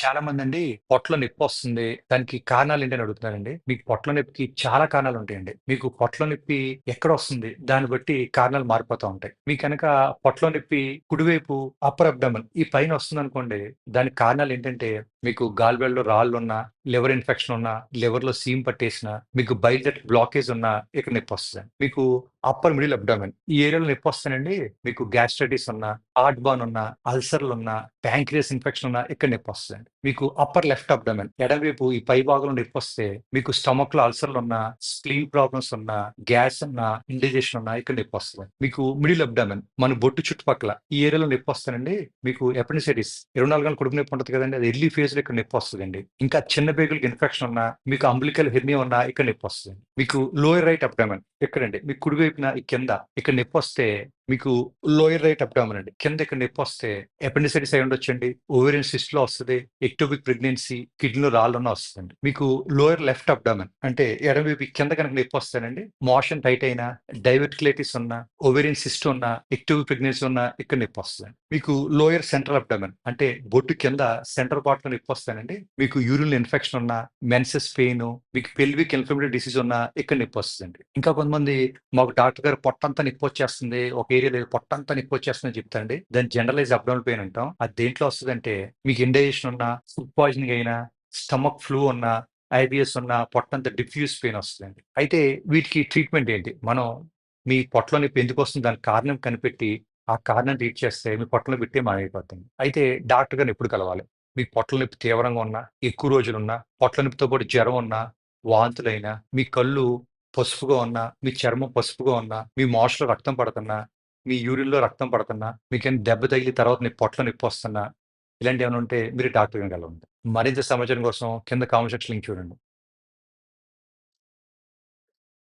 చాలా మంది అండి పొట్ల నొప్పి వస్తుంది దానికి కారణాలు ఏంటంటే అని అడుగుతున్నారండి. మీకు పొట్ల నొప్పికి చాలా కారణాలు ఉంటాయండి మీకు పొట్ల నొప్పి ఎక్కడ వస్తుంది దాన్ని బట్టి కారణాలు మారిపోతా ఉంటాయి. మీకు కనుక పొట్ల నొప్పి కుడివైపు అప్పర్ అబ్డామన్ ఈ పైన వస్తుందనుకోండి, దానికి కారణాలేంటంటే మీకు గాల్బెళ్ళలో రాళ్ళు ఉన్నా లివర్ ఇన్ఫెక్షన్ ఉన్నా, లివర్‌లో సీమ్ పట్టేసినా, మీకు బయట బ్లాకేజ్ ఉన్నా ఇక్కడ నొప్పొస్తదండి. మీకు అప్పర్ మిడిల్ అబ్డామన్ ఈ ఏరియాలో నొప్పొస్తేనండి మీకు గ్యాస్ట్రైటిస్ ఉన్నా, హార్ట్ బర్న్ ఉన్నా, అల్సర్‌లున్నా, ప్యాంక్రియస్ ఇన్ఫెక్షన్ ఉన్నా ఇక్కడ percent. మీకు అప్పర్ లెఫ్ట్ అబ్డమెన్ ఎడమవైపు ఈ పై భాగంలో నొప్పి వస్తే మీకు స్టమక్లో అల్సర్లు ఉన్నా స్ప్లీన్ ప్రాబ్లమ్స్ ఉన్నా, గ్యాస్ ఉన్నా, ఇండైజెషన్ ఉన్నా ఇక్కడ నొప్పొస్తదండి. మీకు మిడిల్ అబ్డమెన్ మన బొట్టు చుట్టుపక్కల ఈ ఏరియాలో నొప్పొస్తేనండి మీకు ఎపెండిసైటిస్ ఇరవై నాలుగు గంటలు కడుపు నొప్పి ఉంటుంది కదండి అది ఎర్లీ ఫేజ్‌లో ఇక్కడ నొప్పొస్తదండి. ఇంకా చిన్న బేగులకి ఇన్ఫెక్షన్ ఉన్నా, మీకు అంబులికల్ హెర్నియా ఉన్నా ఇక్కడ నొప్పొస్తదండి. మీకు లోయర్ రైట్ అబ్డమెన్ ఇక్కడండి. మీకు కుడి వైపున కింద ఇక్కడ నొప్పొస్తే మీకు లోయర్ రైట్ అబ్డామన్ అండి. కింద ఇక్కడ నెప్పొస్తే ఎపెండెసైటిస్ అయి ఉండొచ్చండి ఓవెరియన్ స్ట్రిస్ట్లో వస్తుంది ఎక్టోపిక్ ప్రెగ్నెన్సీ, కిడ్నీలో రాళ్ళున్నా వస్తుందండి మీకు లోయర్ లెఫ్ట్ అబ్డామన్ అంటే ఎడమవైపు కింద కింద నొప్పి వస్తానండి మోషన్ టైట్ అయినా, డైవర్టిక్యులైటిస్ ఉన్నా, ఓవేరియన్ సిస్ట్ ఉన్నా, ఎక్టోపిక్ ప్రెగ్నెన్సీ ఉన్నా ఇక్కడ నొప్పొస్తదండి. మీకు లోయర్ సెంట్రల్ అబ్డామన్ అంటే బొట్టు కింద సెంటర్ పార్ట్‌లో నొప్పొస్తేనండి మీకు యూరిన్ ఇన్ఫెక్షన్ ఉన్నా, మెన్సెస్ పెయిన్ మీకు పెల్విక్ ఇన్‌ఫ్లమేటరీ డిసీజ్ ఉన్నా ఇక్కడ నొప్పి వస్తుందండి ఇంకా కొంతమంది మాకు డాక్టర్ గారు పొట్టంతా నొప్పొచ్చేస్తుంది. ఒక ఏరియాలో పొట్టంతా నొప్పొచ్చేస్తుందని చెప్తాండి దాన్ని జనరలైజ్ అబ్డామినల్ పెయిన్ అంటాం. అది దేంట్లో వస్తుందంటే మీకు ఇండైజెషన్ ఉన్నా, ఫుడ్ పాయిజనింగ్ అయినా, స్టమక్ ఫ్లూ ఉన్నా, ఐబిఎస్ ఉన్నా పొట్టంతా డిఫ్యూజ్ పెయిన్ వస్తుందండి అయితే వీటికి ట్రీట్మెంట్ ఏంటి? మనం మీ పొట్టలో నొప్పి ఎందుకొస్తుంది దానికి కారణం కనిపెట్టి, ఆ కారణం ట్రీట్ చేస్తే మీ పొట్టలో పెట్టే ఇట్టే మాయమైపోతుంది. అయితే డాక్టర్ గారిని ఎప్పుడు కలవాలి? మీకు పొట్ల నొప్పి తీవ్రంగా ఉన్నా, ఎక్కువ రోజులున్నా, పొట్ల నొప్పితో పాటు జ్వరం ఉన్నా, వాంతులైనా, మీ కళ్ళు పసుపుగా ఉన్నా, మీ చర్మం పసుపుగా ఉన్నా, మీ మోషలో రక్తం పడుతున్నా, మీ యూరిన్‌లో రక్తం పడుతున్నా, మీకేం దెబ్బ తగిలి తర్వాత నీ పొట్టలో ఇలాంటి ఏమైనా ఉంటే మీరు డాక్టర్ గారిని మరింత సమాచారం కోసం కింద కామెంట్ సెక్షన్ లింక్ చూడండి.